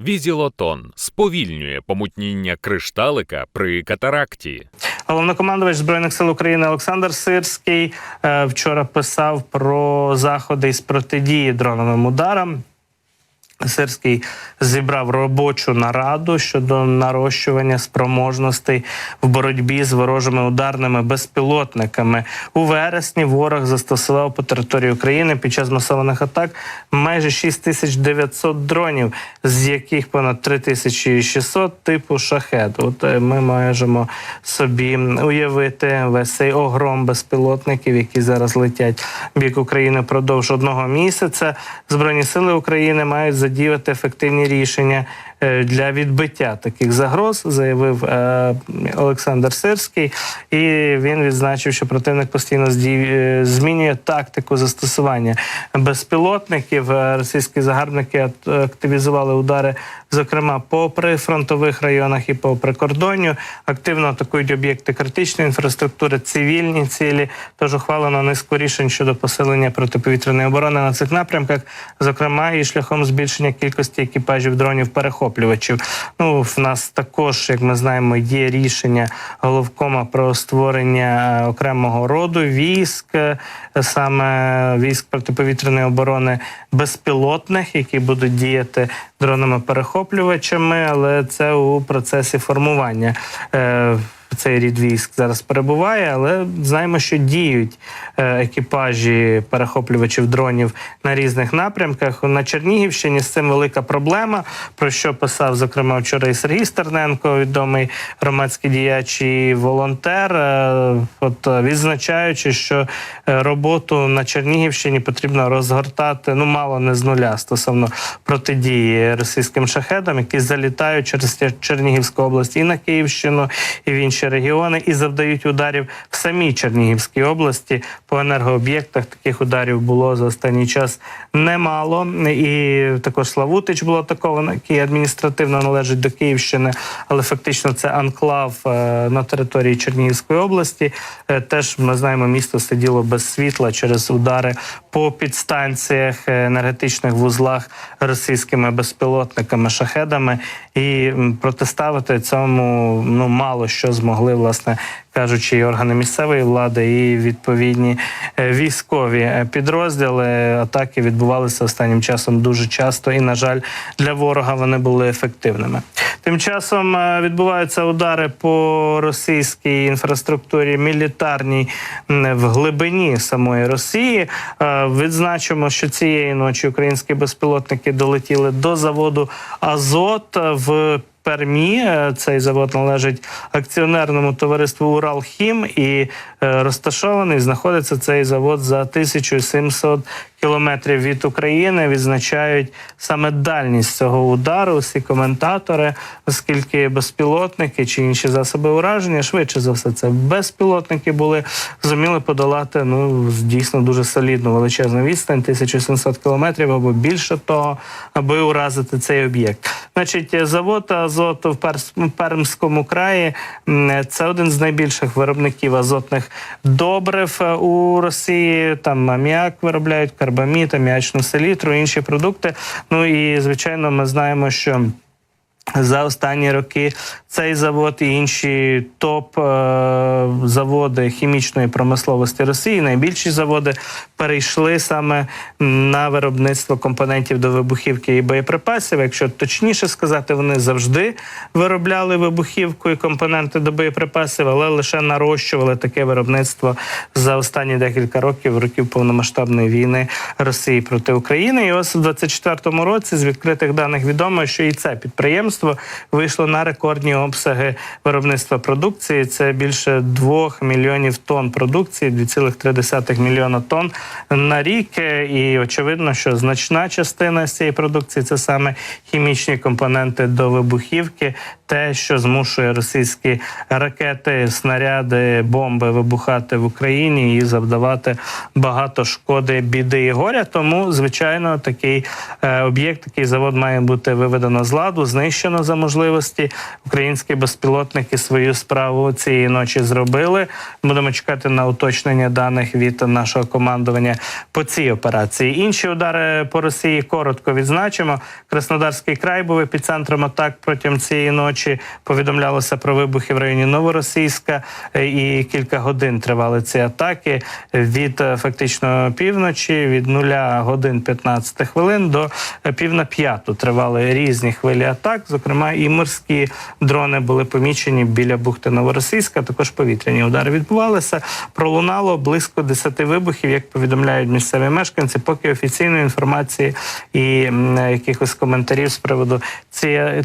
Візілотон сповільнює помутніння кришталика при катаракті. Головнокомандувач збройних сил України Олександр Сирський е, вчора писав про заходи із протидії дроновим ударам. Сирський зібрав робочу нараду щодо нарощування спроможностей в боротьбі з ворожими ударними безпілотниками. У вересні ворог застосував по території України під час масованих атак майже 6900 дронів, з яких понад 3600 типу шахет. От е, ми можемо собі уявити весь цей огром безпілотників, які зараз летять в бік України впродовж одного місяця. Збройні сили України мають задіяти ефективні рішення для відбиття таких загроз, заявив е, Олександр Сирський. І він відзначив, що противник постійно е, змінює тактику застосування безпілотників. Е, Російські загарбники активізували удари, зокрема по прифронтових районах і по прикордонню. Активно атакують об'єкти критичної інфраструктури, цивільні цілі. Тож ухвалено низку рішень щодо посилення протиповітряної оборони на цих напрямках, зокрема і шляхом збільшення кількості екіпажів дронів перехоплювачів. Ну в нас також, як ми знаємо, є рішення головкома про створення е, окремого роду військ, е, саме військ протиповітряної оборони безпілотних, які будуть діяти дронами перехоплювачами, але це у процесі формування. Цей рід військ зараз перебуває, але знаємо, що діють е, екіпажі перехоплювачів дронів на різних напрямках. На Чернігівщині з цим велика проблема. Про що писав зокрема вчора і Сергій Стерненко, відомий громадський діяч і волонтер. Е, От відзначаючи, що е, роботу на Чернігівщині потрібно розгортати ну мало не з нуля стосовно протидії російським шахедам, які залітають через Чернігівську область і на Київщину, і в інші регіони, і завдають ударів в самій Чернігівській області. По енергооб'єктах таких ударів було за останній час немало. І також Славутич було атаковано, який адміністративно належить до Київщини, але фактично це анклав е, на території Чернігівської області. Е, Теж ми знаємо, місто сиділо без світла через удари по підстанціях, е, енергетичних вузлах російськими безпілотниками, шахедами, і протиставити цьому ну мало що змогли, власне кажучи, і органи місцевої влади, і відповідні е, військові е, підрозділи. Атаки відбувалися останнім часом дуже часто, і на жаль, для ворога вони були ефективними. Тим часом е, відбуваються удари по російській інфраструктурі мілітарній в глибині самої Росії. Відзначимо, що цієї ночі українські безпілотники долетіли до заводу Азот в. Пермі. Е, цей завод належить акціонерному товариству Уралхім і е, розташований знаходиться цей завод за 1700 кілометрів від України. Відзначають саме дальність цього удару. Всі коментатори, оскільки безпілотники чи інші засоби ураження, швидше за все, це безпілотники були зуміли подолати ну дійсно дуже солідну величезну відстань 1700 кілометрів або більше того, аби уразити цей об'єкт. Значить, завод азоту в Пермському краї це один з найбільших виробників азотних добрив е, у Росії. Там аміак виробляють, карбамід, аміачну селітру, інші продукти. Ну і звичайно, ми знаємо, що. За останні роки цей завод і інші топ е, заводи хімічної промисловості Росії, найбільші заводи перейшли саме на виробництво компонентів до вибухівки і боєприпасів. Якщо точніше сказати, вони завжди виробляли вибухівку і компоненти до боєприпасів, але лише нарощували таке виробництво за останні декілька років, років повномасштабної війни Росії проти України. І ось у 24-му році з відкритих даних відомо, що і це підприємство вийшло на рекордні обсяги виробництва продукції. Це більше 2 мільйонів тонн продукції, 2,3 мільйона тонн на рік. І очевидно, що значна частина з цієї продукції це саме хімічні компоненти до вибухівки, те, що змушує російські ракети, снаряди, бомби вибухати в Україні і завдавати багато шкоди, біди і горя. Тому, звичайно, такий е, об'єкт, такий завод має бути виведено з ладу, знищено. Виключено за можливості. Українські безпілотники свою справу цієї ночі зробили. Будемо чекати на уточнення даних від нашого командування по цій операції. Інші удари по Росії коротко відзначимо. Краснодарський край був епіцентром атак протягом цієї ночі. Повідомлялося про вибухи в районі Новоросійська, е, і кілька годин тривали ці атаки від е, фактично півночі, від 0 годин 15 хвилин до е, пів на п'яту тривали різні хвилі атак. Зокрема, і морські дрони були помічені біля бухти Новоросійська. Також повітряні удари відбувалися. Пролунало близько 10 вибухів, як повідомляють місцеві мешканці. Поки офіційної інформації і якихось коментарів з приводу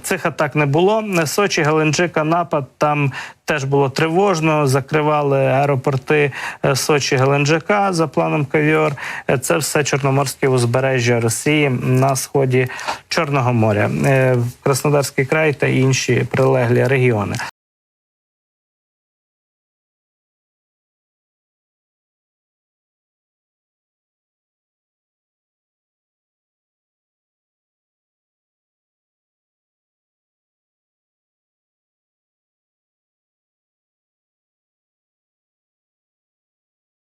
цих атак не було. Сочі, Геленджика, напад там. Теж було тривожно, закривали аеропорти е, Сочі Геленджика за планом Кавіор. Е, Це все Чорноморське узбережжя Росії на сході Чорного моря, Е, Краснодарський край та інші прилеглі регіони.